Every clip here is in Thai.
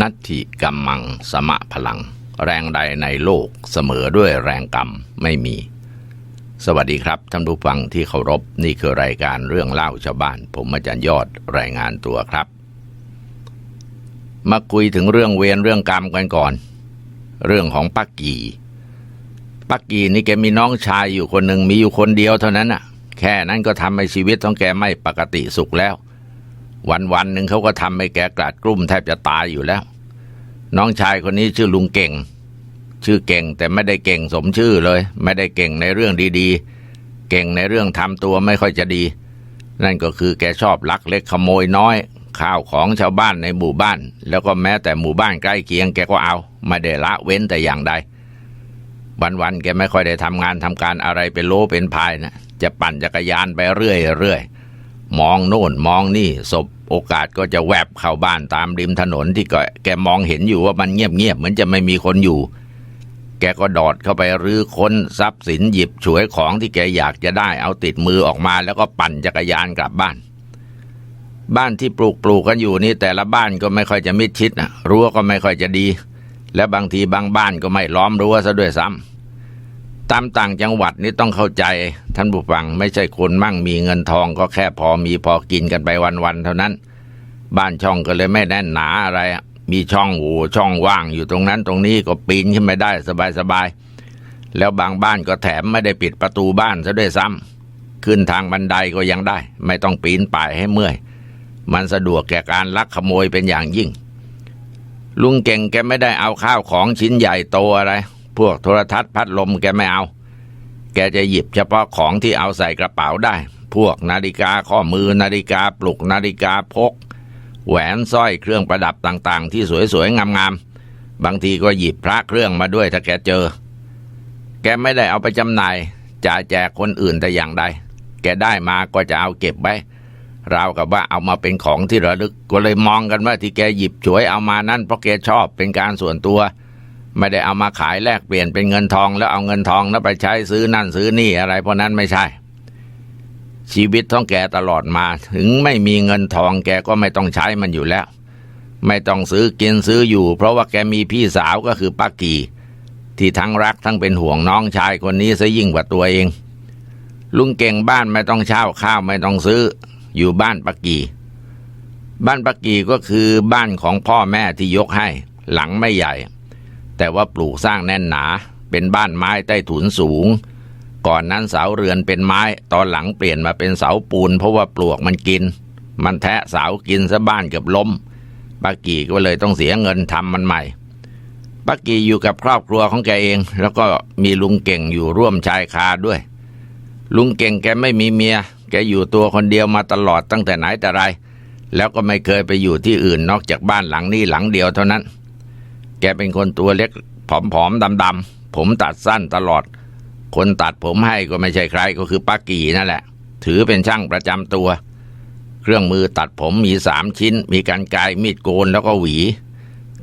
นัตถิกัมมังสมะพลัง แรงใดในโลกเสมอด้วยแรงกรรมไม่มี สวัสดีครับท่านผู้ฟังที่เคารพนี่คือรายการเรื่องเล่าชาวบ้าน ผมอาจารย์ยอดรายงานตัวครับ มาคุยถึงเรื่องเวรเรื่องกรรมกันก่อน เรื่องของปักกีปักกีนี่แกมีน้องชายอยู่คนหนึ่งมีอยู่คนเดียวเท่านั้นน่ะ แค่นั้นก็ทำให้ชีวิตของแกไม่ปกติสุขแล้ว วันวันหนึ่งเขาก็ทำให้แกกลาดกลุ้มแทบจะตายอยู่แล้ว น้องชายคนนี้ชื่อลุงเก่ง ชื่อเก่งแต่ไม่ได้เก่งสมชื่อเลย ไม่ได้เก่งในเรื่องดีๆ เก่งในเรื่องทำตัวไม่ค่อยจะดี นั่นก็คือแกชอบลักเล็กขโมยน้อย ข้าวของชาวบ้านในหมู่บ้าน แล้วก็แม้แต่หมู่บ้านใกล้เคียงแกก็เอาไม่ได้ละเว้นแต่อย่างใดวันๆแกไม่ค่อยได้ทำงานทำการอะไรเป็นโลเป็นพายนะจะปั่นจักรยานไปเรื่อยๆ มองโน่นมองนี่ศพโอกาสก็จะแวบเข้าบ้านตามริมถนนที่แกมองเห็นอยู่ว่ามันเงียบๆเหมือนจะไม่มีคนอยู่ แกก็ดอดเข้าไปรื้อค้นทรัพย์สินหยิบฉวยของที่แกอยากจะได้เอาติดมือออกมาแล้วก็ปั่นจักรยานกลับบ้าน บ้านที่ปลูกปลูกกันอยู่นี่แต่ละบ้านก็ไม่ค่อยจะมิดชิดนะรั้วก็ไม่ค่อยจะดี และบางทีบางบ้านก็ไม่ล้อมรั้วซะด้วยซ้ำ ตามต่างจังหวัดนี่ต้องเข้าใจท่านผู้ฟังไม่ใช่คนมั่งมีเงินทองก็แค่พอมีพอกินกันไปวันๆเท่านั้น บ้านช่องก็เลยไม่แน่นหนาอะไร มีช่องโหว่ช่องว่างอยู่ตรงนั้นตรงนี้ก็ปีนขึ้นไปได้สบายๆแล้วบางบ้านก็แถมไม่ได้ปิดประตูบ้านซะด้วยซ้ำขึ้นทางบันไดก็ยังได้ ไม่ต้องปีนป่ายให้เมื่อย มันสะดวกแก่การลักขโมยเป็นอย่างยิ่ง ลุงเก่งแกไม่ได้เอาข้าวของชิ้นใหญ่โตอะไร พวกโทรทัศน์พัดลมแกไม่เอา แกจะหยิบเฉพาะของที่เอาใส่กระเป๋าได้ พวกนาฬิกาข้อมือนาฬิกาปลุกนาฬิกาพก แหวนสร้อยเครื่องประดับต่างๆ ที่สวยๆงามๆบางทีก็หยิบพระเครื่องมาด้วยถ้าแกเจอ แกไม่ได้เอาไปจำหน่ายจ่ายแจกคนอื่นแต่อย่างใด แกได้มาก็จะเอาเก็บไว้ราวกับว่าเอามาเป็นของที่ระลึก ก็เลยมองกันว่าที่แกหยิบฉวยเอามานั่นเพราะแกชอบเป็นการส่วนตัว ไม่ได้เอามาขายแลกเปลี่ยนเป็นเงินทอง แล้วเอาเงินทองแล้วไปใช้ซื้อนั่นซื้อนี่อะไรเพราะนั้นไม่ใช่ ชีวิตของแกตลอดมา ถึงไม่มีเงินทองแกก็ไม่ต้องใช้มันอยู่แล้ว ไม่ต้องซื้อกินซื้ออยู่ เพราะว่าแกมีพี่สาวก็คือป้ากีที่ทั้งรักทั้งเป็นห่วงน้องชายคนนี้ซะยิ่งกว่าตัวเอง ลุงเก่งบ้านไม่ต้องเช่าข้าวไม่ต้องซื้อ อยู่บ้านป้ากีบ้านป้ากีก็คือบ้านของพ่อแม่ที่ยกให้ หลังไม่ใหญ่ แต่ว่าปลูกสร้างแน่นหนา เป็นบ้านไม้ใต้ถุนสูง ก่อนนั้นเสาเรือนเป็นไม้ ตอนหลังเปลี่ยนมาเป็นเสาปูน เพราะว่าปลวกมันกิน มันแทะเสากินซะบ้านเกือบล้มป้ากีก็เลยต้องเสียเงินทำมันใหม่ป้ากีอยู่กับครอบครัวของแกเอง แล้วก็มีลุงเก่งอยู่ร่วมชายคาด้วย ลุงเก่งแกไม่มีเมีย แกอยู่ตัวคนเดียวมาตลอดตั้งแต่ไหนแต่ไร แล้วก็ไม่เคยไปอยู่ที่อื่นนอกจากบ้านหลังนี้หลังเดียวเท่านั้น แกเป็นคนตัวเล็กผอมๆดำๆผมตัดสั้นตลอด คนตัดผมให้ก็ไม่ใช่ใครก็คือป้ากีนั่นแหละ ถือเป็นช่างประจำตัว เครื่องมือตัดผมมีสามชิ้น มีกันไกรมีดโกนแล้วก็หวี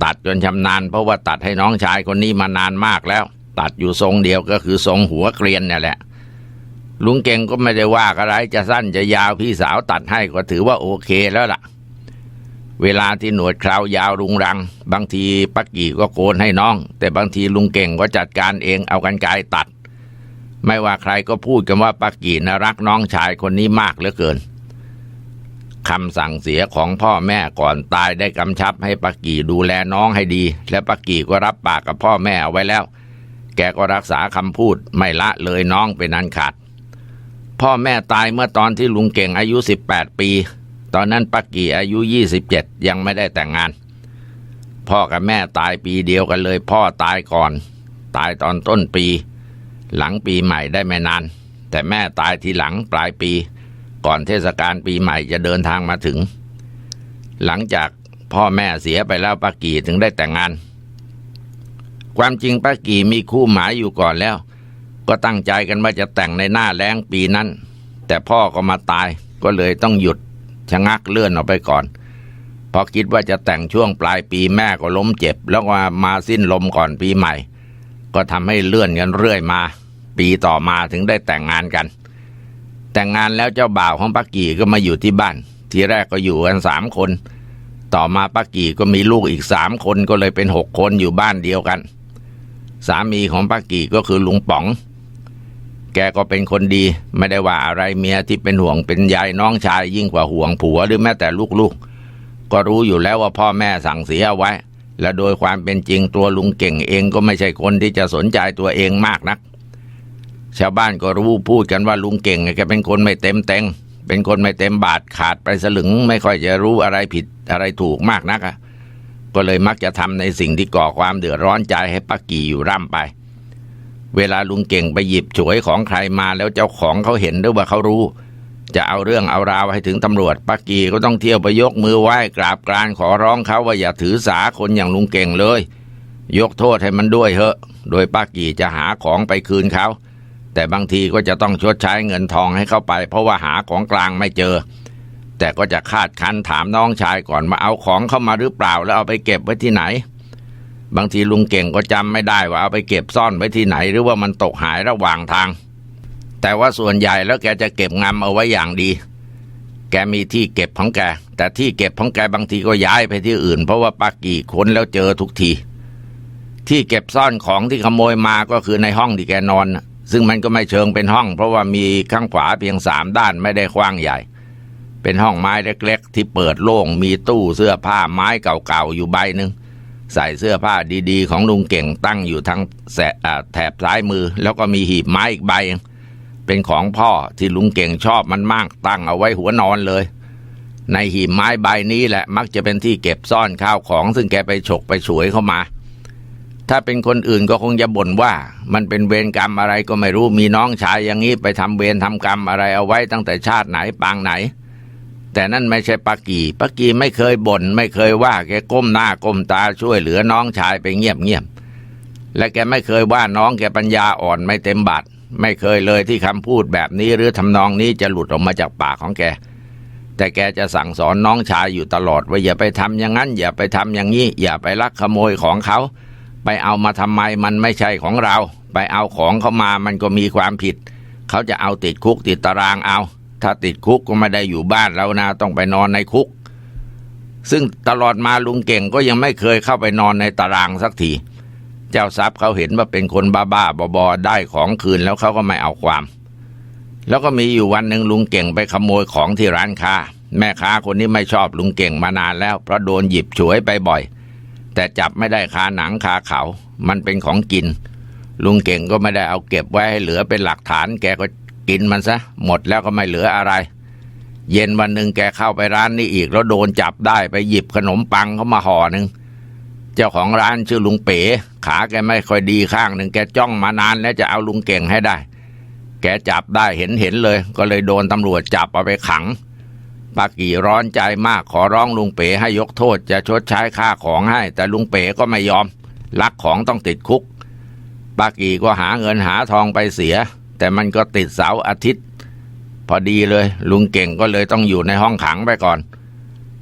ตัดจนชำนาญเพราะว่าตัดให้น้องชายคนนี้มานานมากแล้ว ตัดอยู่ทรงเดียวก็คือทรงหัวเกรียนนี่แหละลุงเก่งก็ไม่ได้ว่าอะไรจะสั้นจะยาวพี่สาวตัดให้ก็ถือว่าโอเคแล้วล่ะ เวลาที่หนวดคราวยาวรุงรัง บางทีปักกี่ก็โกนให้น้อง แต่บางทีลุงเก่งก็จัดการเองเอากันไกรตัด ไม่ว่าใครก็พูดกันว่าปักกี่นะรักน้องชายคนนี้มากเหลือเกินคำสั่งเสียของพ่อแม่ก่อนตายได้กำชับให้ปักกี่ดูแลน้องให้ดี และปักกี่ก็รับปากกับพ่อแม่เอาไว้แล้ว แกก็รักษาคำพูดไม่ละเลยน้องเป็นอันขาดพ่อแม่ตายเมื่อตอนที่ลุงเก่งอายุ 18 ปี ตอนนั้นปักกี่อายุ 27 ยังไม่ได้แต่งงาน พ่อกับแม่ตายปีเดียวกันเลย พ่อตายก่อน ตายตอนต้นปี หลังปีใหม่ได้ไม่นาน แต่แม่ตายทีหลังปลายปี ก่อนเทศกาลปีใหม่จะเดินทางมาถึง หลังจากพ่อแม่เสียไปแล้วปักกี่ถึงได้แต่งงาน ความจริงปักกี่มีคู่หมายอยู่ก่อนแล้ว ก็ตั้งใจกันว่าจะแต่งในหน้าแล้งปีนั้น แต่พ่อก็มาตายก็เลยต้องหยุด ชะงักเลื่อนออกไปก่อน พอคิดว่าจะแต่งช่วงปลายปีแม่ก็ล้มเจ็บ แล้วก็มาสิ้นลมก่อนปีใหม่ ก็ทำให้เลื่อนกันเรื่อยมา ปีต่อมาถึงได้แต่งงานกัน แต่งงานแล้วเจ้าบ่าวของปักกี่ก็มาอยู่ที่บ้าน ทีแรกก็อยู่กันสามคน ต่อมาป้ากี่ก็มีลูกอีกสามคนก็เลยเป็นหกคนอยู่บ้านเดียวกัน สามีของป้ากี่ก็คือลุงป๋อง แกก็เป็นคนดี ไม่ได้ว่าอะไรเมียที่เป็นห่วงเป็นยายน้องชายยิ่งกว่าห่วงผัวหรือแม้แต่ลูกๆ ก็รู้อยู่แล้วว่าพ่อแม่สั่งเสียไว้ และโดยความเป็นจริงตัวลุงเก่งเองก็ไม่ใช่คนที่จะสนใจตัวเองมากนัก ชาวบ้านก็รู้พูดกันว่าลุงเก่งแกเป็นคนไม่เต็มเต็งเป็นคนไม่เต็มบาทขาดไปสลึง ไม่ค่อยจะรู้อะไรผิดอะไรถูกมากนักอะก็เลยมักจะทำในสิ่งที่ก่อความเดือดร้อนใจให้ป้ากี่อยู่ร่ำไป เวลาลุงเก่งไปหยิบฉวยของใครมาแล้วเจ้าของเขาเห็นหรือว่าเขารู้ จะเอาเรื่องเอาราวให้ถึงตำรวจป้ากีก็ต้องเที่ยวไปยกมือไหว้กราบกรานขอร้องเขาว่าอย่าถือสาคนอย่างลุงเก่งเลย ยกโทษให้มันด้วยเถอะ โดยป้ากีจะหาของไปคืนเขา แต่บางทีก็จะต้องชดใช้เงินทองให้เข้าไป เพราะว่าหาของกลางไม่เจอ แต่ก็จะคาดคันถามน้องชายก่อนมาเอาของเข้ามาหรือเปล่าแล้วเอาไปเก็บไว้ที่ไหน บางทีลุงเก่งก็จำไม่ได้ว่าเอาไปเก็บซ่อนไว้ที่ไหน หรือว่ามันตกหายระหว่างทาง แต่ว่าส่วนใหญ่แล้วแกจะเก็บงำเอาไว้อย่างดี แกมีที่เก็บของแก แต่ที่เก็บของแกบางทีก็ย้ายไปที่อื่น เพราะว่าปากี่คนแล้วเจอทุกที ที่เก็บซ่อนของที่ขโมยมาก็คือในห้องที่แกนอน ซึ่งมันก็ไม่เชิงเป็นห้อง เพราะว่ามีข้างขวาเพียงสามด้านไม่ได้กว้างใหญ่ เป็นห้องไม้เล็ก ๆ ที่เปิดโล่งมีตู้เสื้อผ้าไม้เก่าๆอยู่ใบหนึ่ง ใส่เสื้อผ้าดีๆ ของลุงเก่งตั้งอยู่ทางแสอ่าแถบซ้ายมือ แล้วก็มีหีบไม้อีกใบ เป็นของพ่อที่ลุงเก่งชอบมันมาก ตั้งเอาไว้หัวนอนเลย ในหีบไม้ใบนี้แหละมักจะเป็นที่เก็บซ่อนข้าวของ ซึ่งแกไปฉกไปฉวยเข้ามา ถ้าเป็นคนอื่นก็คงจะบ่นว่า มันเป็นเวรกรรมอะไรก็ไม่รู้มีน้องชายอย่างนี้ไปทำเวรทำกรรมอะไรเอาไว้ตั้งแต่ชาติไหนปางไหน แต่นั่นไม่ใช่ปากีปากีไม่เคยบน่นไม่เคยว่าแกก้มหน้าก้มตาช่วยเหลือน้องชายไปเงียบเงียบๆและแกไม่เคยว่าน้องแกปัญญาอ่อนไม่เต็มบาทไม่เคยเลยที่คำพูดแบบนี้หรือทำนองนี้จะหลุดออกมาจากปากของแก แต่แกจะสั่งสอนน้องชายอยู่ตลอดว่าอย่าไปทำอย่างนั้น อย่าไปทำอย่างนี้ อย่าไปลักขโมยของเขา ไปเอามาทำไมมันไม่ใช่ของเรา ไปเอาของเขามามันก็มีความผิด เขาจะเอาติดคุกติดตารางเอา ถ้าติดคุกก็ไม่ได้อยู่บ้านเรานะต้องไปนอนในคุก ซึ่งตลอดมาลุงเก่งก็ยังไม่เคยเข้าไปนอนในตารางสักที เจ้าทรัพย์เขาเห็นว่าเป็นคนบ้าๆบอๆได้ของคืนแล้วเขาก็ไม่เอาความ แล้วก็มีอยู่วันหนึ่งลุงเก่งไปขโมยของที่ร้านค้า แม่ค้าคนนี้ไม่ชอบลุงเก่งมานานแล้ว เพราะโดนหยิบฉวยไปบ่อย แต่จับไม่ได้คาหนังคาเขา มันเป็นของกินลุงเก่งก็ไม่ได้เอาเก็บไว้ให้เหลือเป็นหลักฐาน แกก็ กินมันซะ หมดแล้วก็ไม่เหลืออะไร เย็นวันหนึ่งแกเข้าไปร้านนี้อีก แล้วโดนจับได้ไปหยิบขนมปังเขามาห่อหนึ่งเจ้าของร้านชื่อลุงเป๋ ขาแกไม่ค่อยดีข้างหนึ่งแกจ้องมานานแล้วจะเอาลุงเก่งให้ได้ แกจับได้เห็นเห็นเลย ก็เลยโดนตำรวจจับเอาไปขังปากี่ร้อนใจมากขอร้องลุงเป๋ให้ยกโทษจะชดใช้ค่าของให้ แต่ลุงเป๋ก็ไม่ยอม ลักของต้องติดคุกปากีก็หาเงินหาทองไปเสีย แต่มันก็ติดเสาร์อาทิตย์ พอดีเลย ลุงเก่งก็เลยต้องอยู่ในห้องขังไปก่อน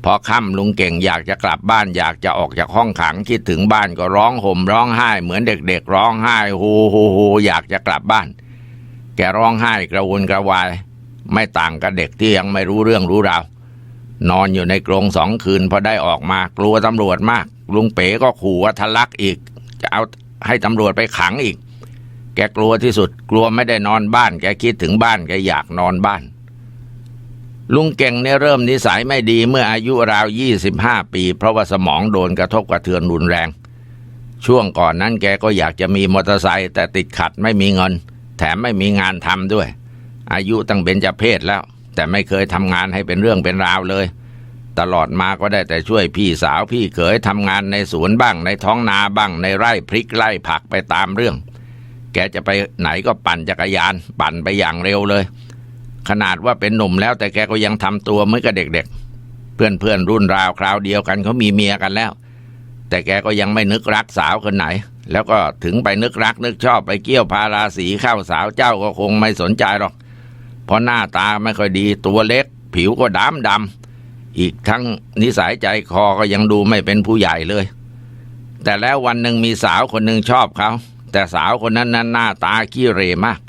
พอค่ำลุงเก่งอยากจะกลับบ้านอยากจะออกจากห้องขังคิดถึงบ้านก็ร้องห่มร้องไห้ เหมือนเด็กๆร้องไห้โฮโฮโฮอยากจะกลับบ้าน แกร้องไห้กระวนกระวาย ไม่ต่างกับเด็กที่ยังไม่รู้เรื่องรู้ราวนอนอยู่ในกรงสองคืนพอได้ออกมากลัวตำรวจมาก ลุงเป๋ก็ขู่ว่าทะลักอีก จะเอาให้ตำรวจไปขังอีก แกกลัวที่สุด กลัวไม่ได้นอนบ้าน แกคิดถึงบ้านแกอยากนอนบ้าน ลุงเก่งเนี่ยเริ่มนิสัยไม่ดีเมื่ออายุราว25ปี เพราะว่าสมองโดนกระทบกระเทือนรุนแรง ช่วงก่อนนั้นแกก็อยากจะมีมอเตอร์ไซค์แต่ติดขัดไม่มีเงิน แถมไม่มีงานทำด้วย อายุตั้งเบญจเพศแล้ว แต่ไม่เคยทำงานให้เป็นเรื่องเป็นราวเลยตลอดมาก็ได้แต่ช่วยพี่สาวพี่เขยทำงานในสวนบ้างในท้องนาบ้างในไร่พริกไร่ผักไปตามเรื่อง แกจะไปไหนก็ปั่นจักรยาน ปั่นไปอย่างเร็วเลย ขนาดว่าเป็นหนุ่มแล้วแต่แกก็ยังทำตัวเหมือนกับเด็กๆ เพื่อนๆรุ่นราวคราวเดียวกันเขามีเมียกันแล้ว แต่แกก็ยังไม่นึกรักสาวคนไหน แล้วก็ถึงไปนึกรักนึกชอบไปเกี่ยวพาราสีเข้าสาวเจ้าก็คงไม่สนใจหรอก เพราะหน้าตาไม่ค่อยดีตัวเล็ก ผิวก็ดำดำอีกทั้งนิสัยใจคอก็ยังดูไม่เป็นผู้ใหญ่เลย แต่แล้ววันหนึ่งมีสาวคนหนึ่งชอบเขา แต่สาวคนนั้นนั้นหน้าตาขี้เหร่มาก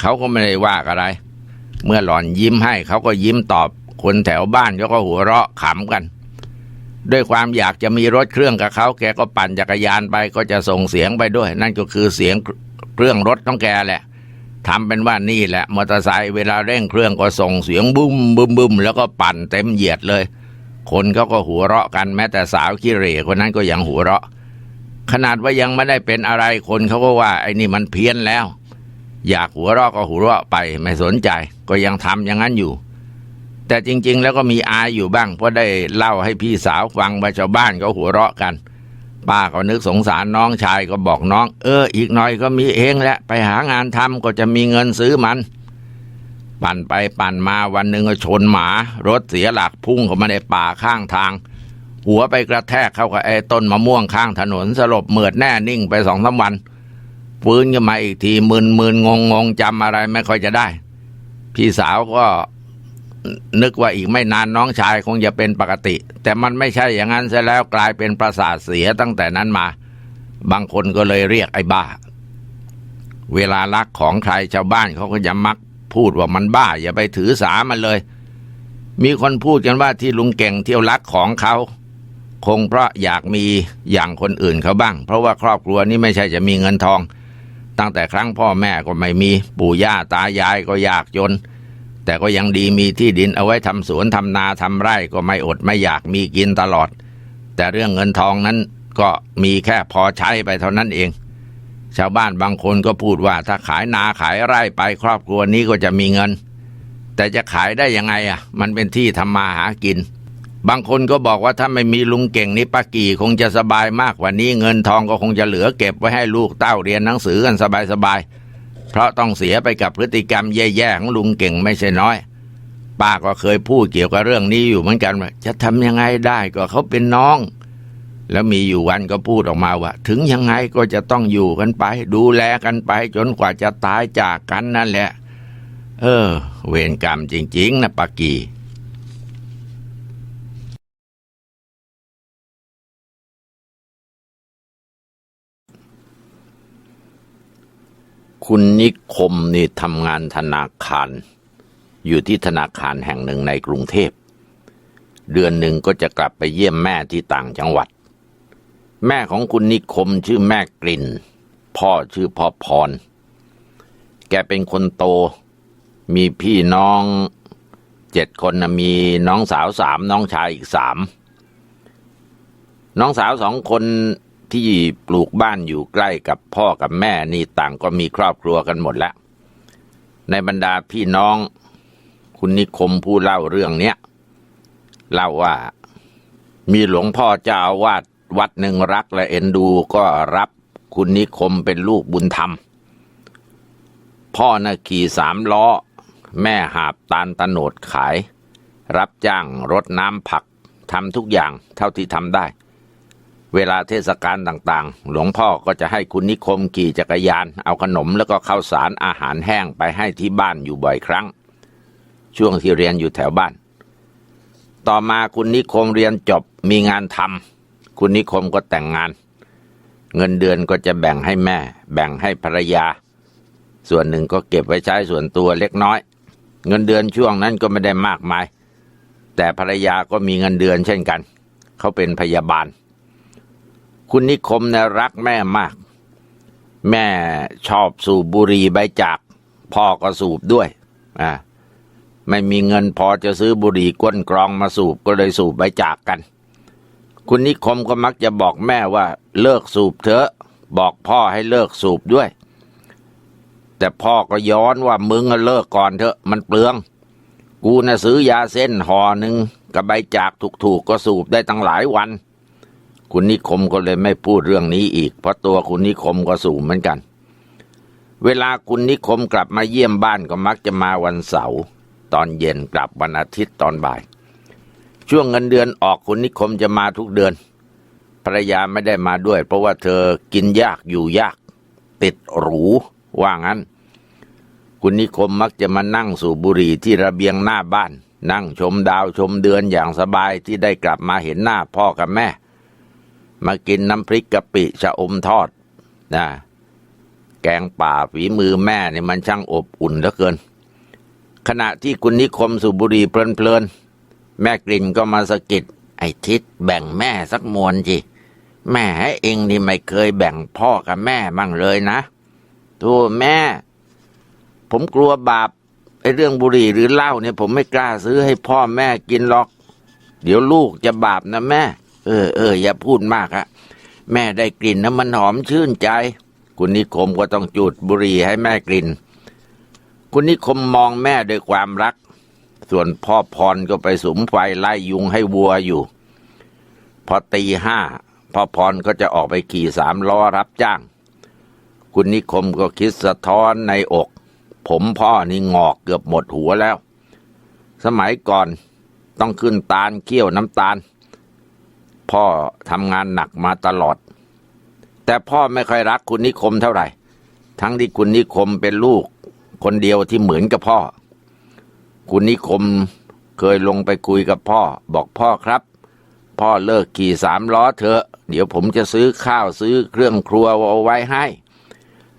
เขาก็ไม่ได้ว่าอะไร เมื่อหล่อนยิ้มให้เขาก็ยิ้มตอบคนแถวบ้านเขาก็หัวเราะขำกัน ด้วยความอยากจะมีรถเครื่องกับเขาแกก็ปั่นจักรยานไปก็จะส่งเสียงไปด้วย นั่นก็คือเสียงเครื่องรถของแกแหละทำเป็นว่านี่แหละมอเตอร์ไซค์เวลาเร่งเครื่องก็ส่งเสียงบุ้มบุ้มบุ้มแล้วก็ปั่นเต็มเหยียดเลย คนเขาก็หัวเราะกันแม้แต่สาวขี้เหร่คนนั้นก็ยังหัวเราะ ขนาดว่ายังไม่ได้เป็นอะไรคนเขาก็ว่า ไอ้นี่มันเพี้ยนแล้ว อยากหัวเราะก็หัวเราะไปไม่สนใจ ก็ยังทำอย่างนั้นอยู่ แต่จริง ๆ แล้วก็มีอายอยู่บ้าง เพราะได้เล่าให้พี่สาวฟังว่าชาวบ้านก็หัวเราะกัน ป้าก็นึกสงสารน้องชายก็บอกน้อง เออ อีกหน่อยก็มีเองแหละไปหางานทำก็จะมีเงินซื้อมัน ปั่นไปปั่นมาวันหนึ่งก็ชนหมา รถเสียหลักพุ่งเข้ามาในป่าข้างทาง หัวไปกระแทกเข้ากับไอ้ต้นมะม่วงข้างถนนสลบเหมือดแน่นิ่งไปสองสามวันฟื้นขึ้นมาอีกทีมึนมึนงงงงจำอะไรไม่ค่อยจะได้ พี่สาวก็นึกว่าอีกไม่นานน้องชายคงจะเป็นปกติ แต่มันไม่ใช่อย่างนั้นซะแล้วกลายเป็นประสาทเสียตั้งแต่นั้นมา บางคนก็เลยเรียกไอ้บ้า เวลารักของใครชาวบ้านเขาก็จะมักพูดว่ามันบ้า อย่าไปถือสามันเลย มีคนพูดกันว่าที่ลุงเก่งเที่ยวรักของเขา คงเพราะอยากมีอย่างคนอื่นเขาบ้าง เพราะว่าครอบครัวนี้ไม่ใช่จะมีเงินทอง ตั้งแต่ครั้งพ่อแม่ก็ไม่มีปู่ย่าตายายก็ยากจน แต่ก็ยังดีมีที่ดินเอาไว้ทำสวนทำนาทำไร่ก็ไม่อดไม่อยากมีกินตลอด แต่เรื่องเงินทองนั้นก็มีแค่พอใช้ไปเท่านั้นเอง ชาวบ้านบางคนก็พูดว่าถ้าขายนาขายไร่ไปครอบครัวนี้ก็จะมีเงิน แต่จะขายได้ยังไงอะ มันเป็นที่ทำมาหากิน บางคนก็บอกว่าถ้าไม่มีลุงเก่งนี่ป้ากี่คงจะสบายมากกว่านี้เงินทองก็คงจะเหลือเก็บไว้ให้ลูกเต้าเรียนหนังสือกันสบายๆเพราะต้องเสียไปกับพฤติกรรมแย่ๆของลุงเก่งไม่ใช่น้อยป้าก็เคยพูดเกี่ยวกับเรื่องนี้อยู่เหมือนกันว่าจะทำยังไงได้ก็เขาเป็นน้อง แล้วมีอยู่วันก็พูดออกมาว่า ถึงยังไงก็จะต้องอยู่กันไป ดูแลกันไป จนกว่าจะตายจากกันนั่นแหละ เออ เวรกรรมจริง ๆนะปากี คุณนิคมนี่ทำงานธนาคาร อยู่ที่ธนาคารแห่งหนึ่งในกรุงเทพ เดือนหนึ่งก็จะกลับไปเยี่ยมแม่ที่ต่างจังหวัด แม่ของคุณนิคมชื่อแม่กลิ่น พ่อชื่อพ่อพร แกเป็นคนโต มีพี่น้องเจ็ดคนนะมีน้องสาวสามน้องชายอีกสามน้องสาวสองคน ที่ปลูกบ้านอยู่ใกล้กับพ่อกับแม่นี่ต่างก็มีครอบครัวกันหมดแล้ว ในบรรดาพี่น้อง คุณนิคมผู้เล่าเรื่องเนี้ยเล่าว่ามีหลวงพ่อเจ้าวาดวัดหนึ่งรักและเอ็นดูก็รับคุณนิคมเป็นลูกบุญธรรม พ่อน่ะขี่สามล้อ แม่หาบตาลตะโนดขาย รับจ้างรดน้ำผักทำทุกอย่างเท่าที่ทำได้ เวลาเทศกาลต่างๆ หลวงพ่อก็จะให้คุณนิคมขี่จักรยาน เอาขนมแล้วก็ข้าวสารอาหารแห้งไปให้ที่บ้านอยู่บ่อยครั้ง ช่วงที่เรียนอยู่แถวบ้าน ต่อมาคุณนิคมเรียนจบมีงานทำคุณนิคมก็แต่งงาน เงินเดือนก็จะแบ่งให้แม่ แบ่งให้ภรรยา ส่วนหนึ่งก็เก็บไว้ใช้ส่วนตัวเล็กน้อย เงินเดือนช่วงนั้นก็ไม่ได้มากมาย แต่ภรรยาก็มีเงินเดือนเช่นกัน เขาเป็นพยาบาล คุณนิคมเนี่ยรักแม่มาก แม่ชอบสูบบุหรี่ใบจากพ่อก็สูบด้วยอ่าไม่มีเงินพอจะซื้อบุหรี่ก้นกรองมาสูบก็เลยสูบใบจากกัน คุณนิคมก็มักจะบอกแม่ว่าเลิกสูบเถอะ บอกพ่อให้เลิกสูบด้วย แต่พ่อก็ย้อนว่ามึงเลิกก่อนเถอะมันเปลือง กูน่ะซื้อยาเส้นห่อหนึ่งกับใบจากถูกๆก็สูบได้ตั้งหลายวัน คุณนิคมก็เลยไม่พูดเรื่องนี้อีก เพราะตัวคุณนิคมก็สูบเหมือนกัน เวลาคุณนิคมกลับมาเยี่ยมบ้านก็มักจะมาวันเสาร์ตอนเย็นกลับวันอาทิตย์ตอนบ่าย ช่วงเงินเดือนออกคุณนิคมจะมาทุกเดือน ภรรยาไม่ได้มาด้วย เพราะว่าเธอกินยากอยู่ยาก ติดหรูว่างั้น คุณนิคมมักจะมานั่งสูบบุหรี่ที่ระเบียงหน้าบ้าน นั่งชมดาวชมเดือนอย่างสบายที่ได้กลับมาเห็นหน้าพ่อกับแม่ มากินน้ำพริกกะปิชะอมทอดนะแกงป่าฝีมือแม่เนี่ยมันช่างอบอุ่นเหลือเกิน ขณะที่คุณนิคมสูบบุหรี่เพลินๆ แม่กลิ่นก็มาสะกิด ไอ้ทิศแบ่งแม่สักมวนจิแม่เองนี่ไม่เคยแบ่งพ่อกับแม่บ้างเลยนะทูแม่ ผมกลัวบาปไอ้เรื่องบุหรี่หรือเหล้าเนี่ยผมไม่กล้าซื้อให้พ่อแม่กินหรอก เดี๋ยวลูกจะบาปนะแม่ เออเอออย่าพูดมากอะแม่ได้กลิ่นน้ำมันหอมชื่นใจ คุณนิคมก็ต้องจุดบุหรี่ให้แม่กลิ่น คุณนิคมมองแม่ด้วยความรัก ส่วนพ่อพรก็ไปสุมไฟไล่ยุงให้วัวอยู่ พอตีห้าพ่อพรก็จะออกไปขี่สามล้อรับจ้าง คุณนิคมก็คิดสะท้อนในอก ผมพ่อนี่งอกเกือบหมดหัวแล้ว สมัยก่อนต้องขึ้นตาลเคี่ยวน้ำตาล พ่อทำงานหนักมาตลอด แต่พ่อไม่ค่อยรักคุณนิคมเท่าไหร่ ทั้งที่คุณนิคมเป็นลูก คนเดียวที่เหมือนกับพ่อ คุณนิคมเคยลงไปคุยกับพ่อ บอกพ่อครับ พ่อเลิกขี่สามล้อเถอะ เดี๋ยวผมจะซื้อข้าวซื้อเครื่องครัวเอาไว้ให้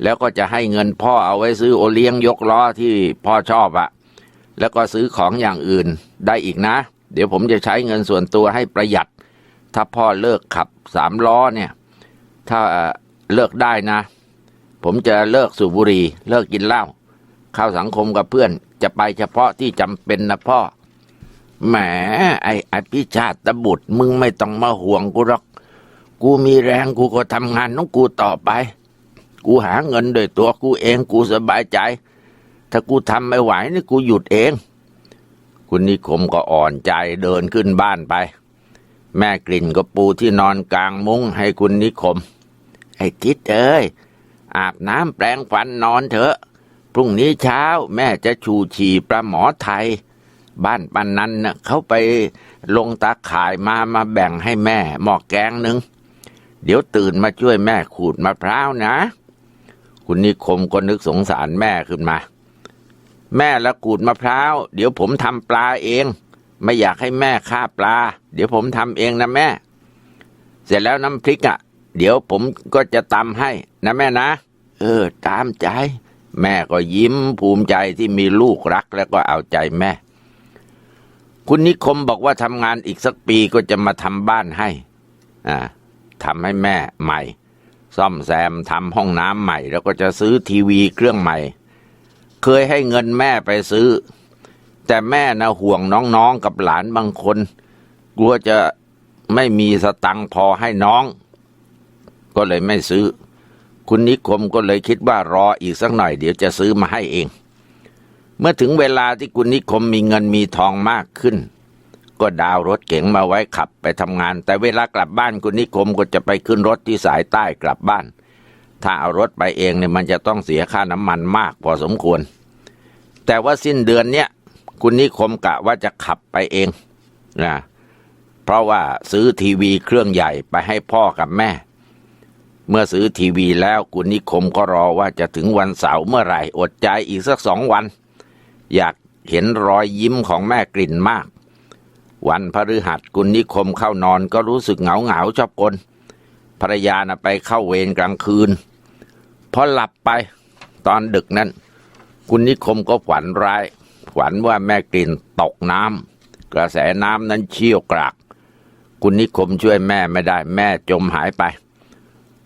แล้วก็จะให้เงินพ่อเอาไว้ซื้อโอเลี้ยงยกล้อที่พ่อชอบอะแล้วก็ซื้อของอย่างอื่นได้อีกนะ เดี๋ยวผมจะใช้เงินส่วนตัวให้ประหยัด ถ้าพ่อเลิกขับสามล้อเนี่ย ถ้าเลิกได้นะ ผมจะเลิกสูบบุหรี่เลิกกินเหล้าเข้าสังคมกับเพื่อน จะไปเฉพาะที่จำเป็นนะพ่อแหมไอ้ไอพิชาตบุตรมึงไม่ต้องมาห่วงกูหรอก กูมีแรงกูก็ทำงานของกูต่อไป กูหาเงินโดยตัวกูเองกูสบายใจ ถ้ากูทำไม่ไหวนี่กูหยุดเอง คุณนิคมก็อ่อนใจเดินขึ้นบ้านไป แม่กลิ่นก็ปูที่นอนกลางมุ้งให้คุณนิคม ไอ้ทิดเอ้ย อาบน้ำแปรงฟันนอนเถอะ พรุ่งนี้เช้าแม่จะชูฉี่ปลาหมอไทย บ้านปันนั้นน่ะเขาไปลงตาข่ายมามาแบ่งให้แม่หม้อแกงหนึ่ง เดี๋ยวตื่นมาช่วยแม่ขูดมะพร้าวนะ คุณนิคมก็นึกสงสารแม่ขึ้นมา แม่ละขูดมะพร้าว เดี๋ยวผมทำปลาเอง ไม่อยากให้แม่ฆ่าปลา เดี๋ยวผมทำเองนะแม่ เสร็จแล้วน้ำพริกอะ่ะ เดี๋ยวผมก็จะตำให้นะแม่นะ เออ ตามใจ แม่ก็ยิ้มภูมิใจที่มีลูกรักแล้วก็เอาใจแม่ คุณนิคมบอกว่าทำงานอีกสักปีก็จะมาทำบ้านให้ อ่าทำให้แม่ใหม่ ซ่อมแซมทำห้องน้ำใหม่ แล้วก็จะซื้อทีวีเครื่องใหม่ เคยให้เงินแม่ไปซื้อ แต่แม่นะห่วงน้องๆกับหลานบางคน กลัวจะไม่มีสตังค์พอให้น้อง ก็เลยไม่ซื้อ คุณนิคมก็เลยคิดว่ารออีกสักหน่อยเดี๋ยวจะซื้อมาให้เอง เมื่อถึงเวลาที่คุณนิคมมีเงินมีทองมากขึ้น ก็ดาวรถเก๋งมาไว้ขับไปทำงาน แต่เวลากลับบ้านคุณนิคมก็จะไปขึ้นรถที่สายใต้กลับบ้าน ถ้าเอารถไปเองเนี่ยมันจะต้องเสียค่าน้ำมันมากพอสมควร แต่ว่าสิ้นเดือนเนี้ย คุณนิคมกะว่าจะขับไปเองนะเพราะว่าซื้อทีวีเครื่องใหญ่ไปให้พ่อกับแม่ เมื่อซื้อทีวีแล้วคุณนิคมก็รอว่าจะถึงวันเสาร์เมื่อไหร่อดใจอีกสักสองวัน อยากเห็นรอยยิ้มของแม่กลิ่นมาก วันพฤหัสคุณนิคมเข้านอนก็รู้สึกเหงาเหงาชอบกลภรรยานะไปเข้าเวรกลางคืนพอหลับไปตอนดึกนั้น คุณนิคมก็ฝันร้าย ฝันว่าแม่กลิ่นตกน้ำกระแสน้ำนั้นเชี่ยวกราก คุณนิคมช่วยแม่ไม่ได้ แม่จมหายไป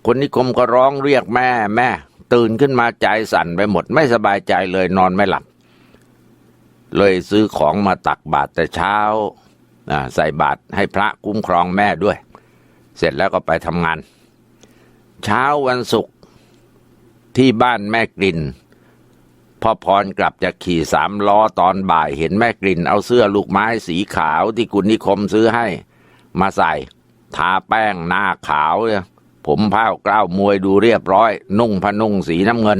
คุณนิคมก็ร้องเรียกแม่แม่ ตื่นขึ้นมาใจสั่นไปหมด ไม่สบายใจเลยนอนไม่หลับ เลยซื้อของมาตักบาตรแต่เช้าใส่บาตรให้พระคุ้มครองแม่ด้วย เสร็จแล้วก็ไปทำงาน เช้าวันศุกร์ที่บ้านแม่กลิ่น พ่อพรกลับจากขี่สามล้อตอนบ่ายเห็นแม่กลิ่นเอาเสื้อลูกไม้สีขาวที่คุณนิคมซื้อให้ มาใส่ ทาแป้งหน้าขาวเลยผมผ้ากล้าวมวยดูเรียบร้อย นุ่งผ้านุ่งสีน้ำเงิน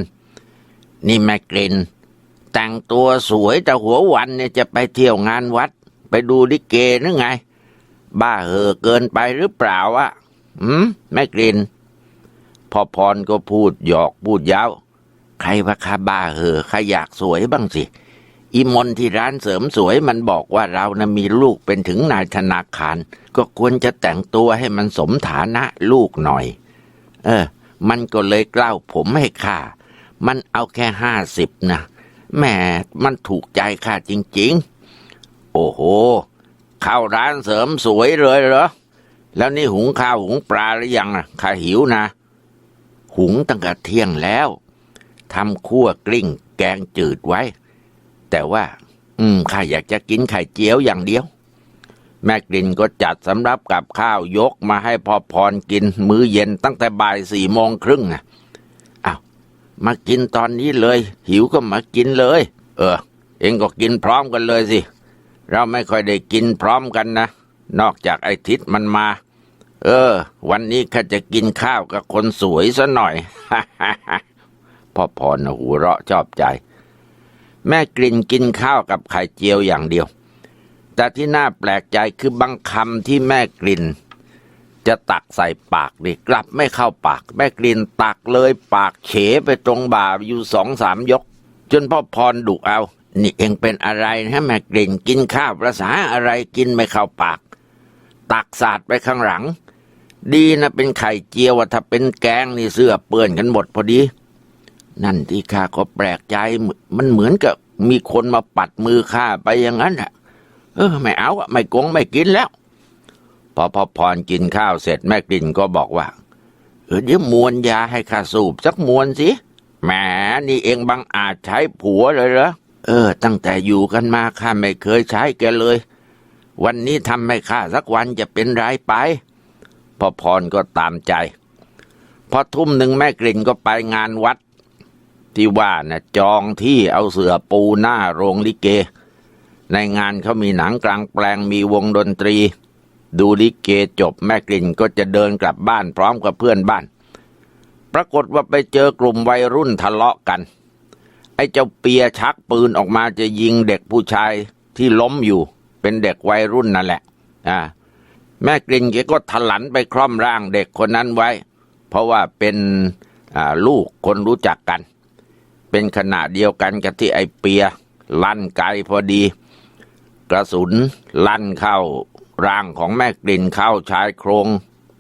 นี่แม่กลิ่นแต่งตัวสวยแต่หัววันเนี่ยจะไปเที่ยวงานวัด ไปดูลิเกนึกไง บ้าเหอะเกินไปหรือเปล่าวะหืมแม่กลิ่นพ่อพรก็พูดหยอกพูดย้า ใครว่าข้าบ้าเหอะข้าอยากสวยบ้างสิ อีมนที่ร้านเสริมสวยมันบอกว่าเรานะมีลูกเป็นถึงนายธนาคาร ก็ควรจะแต่งตัวให้มันสมฐานะลูกหน่อย เออ มันก็เลยกล้าวผมให้ข้า มันเอาแค่ห้าสิบนะแม่มันถูกใจข้าจริง ๆ โอ้โห เข้าร้านเสริมสวยเลยเหรอ แล้วนี่หุงข้าวหุงปลาหรือยังอะข้าหิวนะ หุงตั้งแต่เที่ยงแล้ว ทำคั่วกลิ้ง แกงจืดไว้ แต่ว่า อืมข้าอยากจะกินไข่เจียวอย่างเดียว แม่กลิ่นก็จัดสำรับกับข้าวยกมาให้พ่อพรกินมื้อเย็นตั้งแต่บ่ายสี่โมงครึ่งอะอ้าวมากินตอนนี้เลย หิวก็มากินเลย เออ เองก็กินพร้อมกันเลยสิ เราไม่ค่อยได้กินพร้อมกันนะ นอกจากไอทิศมันมาเออ วันนี้ข้าจะกินข้าวกับคนสวยซะหน่อย พ่อพรหัวเราะชอบใจ แม่กลิ่นกินข้าวกับไข่เจียวอย่างเดียว แต่ที่น่าแปลกใจคือบางคำที่แม่กลิ่น จะตักใส่ปากดิกลับไม่เข้าปาก แม่กลิ่นตักเลยปากเฉไปตรงบ่าอยู่สองสามยก จนพ่อพรดุเอา นี่เองเป็นอะไรนะแม่กลิ่นกินข้าวประษาอะไรกินไม่เข้าปาก ตักสาดไปข้างหลังดีนะเป็นไข่เจียวอะถ้าเป็นแกงนี่เสื้อเปื้อนกันหมดพอดี นั่นที่ข้าก็แปลกใจมันเหมือนกับมีคนมาปัดมือข้าไปอย่างนั้นแหละเออไม่เอาอะไม่กงไม่กินแล้ว พอพอพรกินข้าวเสร็จแม่กลิ่นก็บอกว่าเออเดี๋ยวมวนยาให้ข้าสูบสักมวนสิแหมนี่เองบังอาจใช้ผัวเลยเหรอเออ ตั้งแต่อยู่กันมาข้าไม่เคยใช้แกเลย วันนี้ทำให้ข้าสักวันจะเป็นไรไปพอพรก็ตามใจ พอทุ่มหนึ่งแม่กลิ่นก็ไปงานวัด ที่ว่านะจองที่เอาเสือปูหน้าโรงลิเก ในงานเขามีหนังกลางแปลงมีวงดนตรี ดูลิเกจบแม่กลิ่นก็จะเดินกลับบ้านพร้อมกับเพื่อนบ้าน ปรากฏว่าไปเจอกลุ่มวัยรุ่นทะเลาะกัน ไอ้เจ้าเปียชักปืนออกมาจะยิงเด็กผู้ชายที่ล้มอยู่เป็นเด็กวัยรุ่นนั่นแหละอ่าแม่กลิ่นแกก็ถลันไปคล่อมร่างเด็กคนนั้นไว้ เพราะว่าเป็นลูกคนรู้จักกัน เป็นขณะเดียวกันกับที่ไอเปีย ลั่นไกลพอดี กระสุนลั่นเข้าร่างของแม่กลิ่นเข้าชายโครง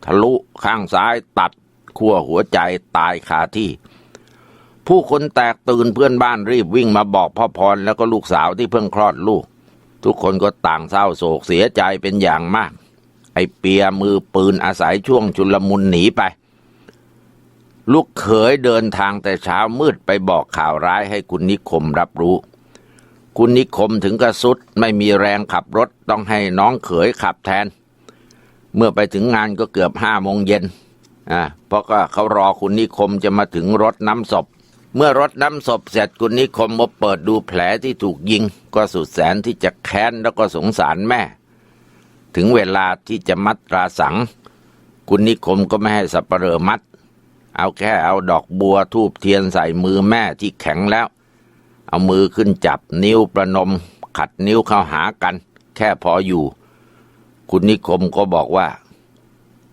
ทะลุข้างซ้ายตัดขั้วหัวใจตายคาที่ ผู้คนแตกตื่นเพื่อนบ้านรีบวิ่งมาบอกพ่อพรแล้วก็ลูกสาวที่เพิ่งคลอดลูก ทุกคนก็ต่างเศร้าโศกเสียใจเป็นอย่างมาก ไอเปียมือปืนอาศัยช่วงชุลมุนหนีไป ลูกเขยเดินทางแต่เช้ามืดไปบอกข่าวร้ายให้คุณนิคมรับรู้ คุณนิคมถึงกระสุดไม่มีแรงขับรถต้องให้น้องเขยขับแทน เมื่อไปถึงงานก็เกือบห้าโมงเย็นอ่าเพราะก็เขารอคุณนิคมจะมาถึงรถน้ำศพ เมื่อรถน้ำศพเสร็จคุณนิคมมาเปิดดูแผลที่ถูกยิง ก็สุดแสนที่จะแค้นแล้วก็สงสารแม่ ถึงเวลาที่จะมัดราสัง คุณนิคมก็ไม่ให้สับเปลอมัด เอาแค่เอาดอกบัวทูบเทียนใส่มือแม่ที่แข็งแล้ว เอามือขึ้นจับนิ้วประนม ขัดนิ้วเข้าหากัน แค่พออยู่ คุณนิคมก็บอกว่า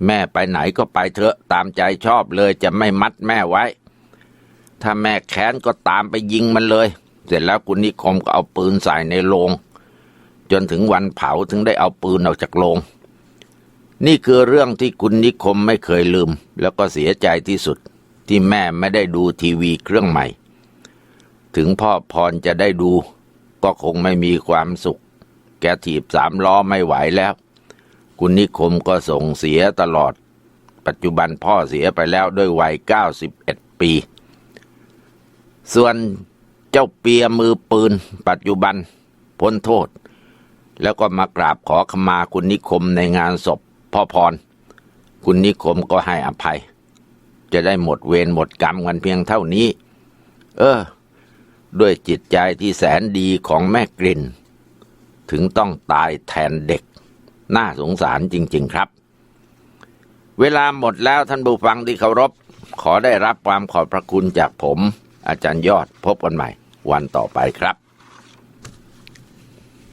แม่ไปไหนก็ไปเถอะตามใจชอบเลยจะไม่มัดแม่ไว้ ถ้าแม่แค้นก็ตามไปยิงมันเลย เสร็จแล้วคุณนิคมก็เอาปืนใส่ในโลงจนถึงวันเผาถึงได้เอาปืนออกจากโลง นี่คือเรื่องที่คุณนิคมไม่เคยลืม แล้วก็เสียใจที่สุด ที่แม่ไม่ได้ดูทีวีเครื่องใหม่ ถึงพ่อพรจะได้ดู ก็คงไม่มีความสุข แกถีบสามล้อไม่ไหวแล้ว คุณนิคมก็ส่งเสียตลอด ปัจจุบันพ่อเสียไปแล้วด้วยวัย 91 ปี ส่วนเจ้าเปียมือปืน ปัจจุบันพ้นโทษ แล้วก็มากราบขอขมาคุณนิคมในงานศพ พ่อพร คุณนิคมก็ให้อภัย จะได้หมดเวรหมดกรรมกันเพียงเท่านี้ เออ ด้วยจิตใจที่แสนดีของแม่กลิ่น ถึงต้องตายแทนเด็ก น่าสงสารจริง ๆ ครับ เวลาหมดแล้วท่านผู้ฟังที่เคารพ ขอได้รับความขอบพระคุณจากผม อาจารย์ยอดพบกันใหม่ วันต่อไปครับ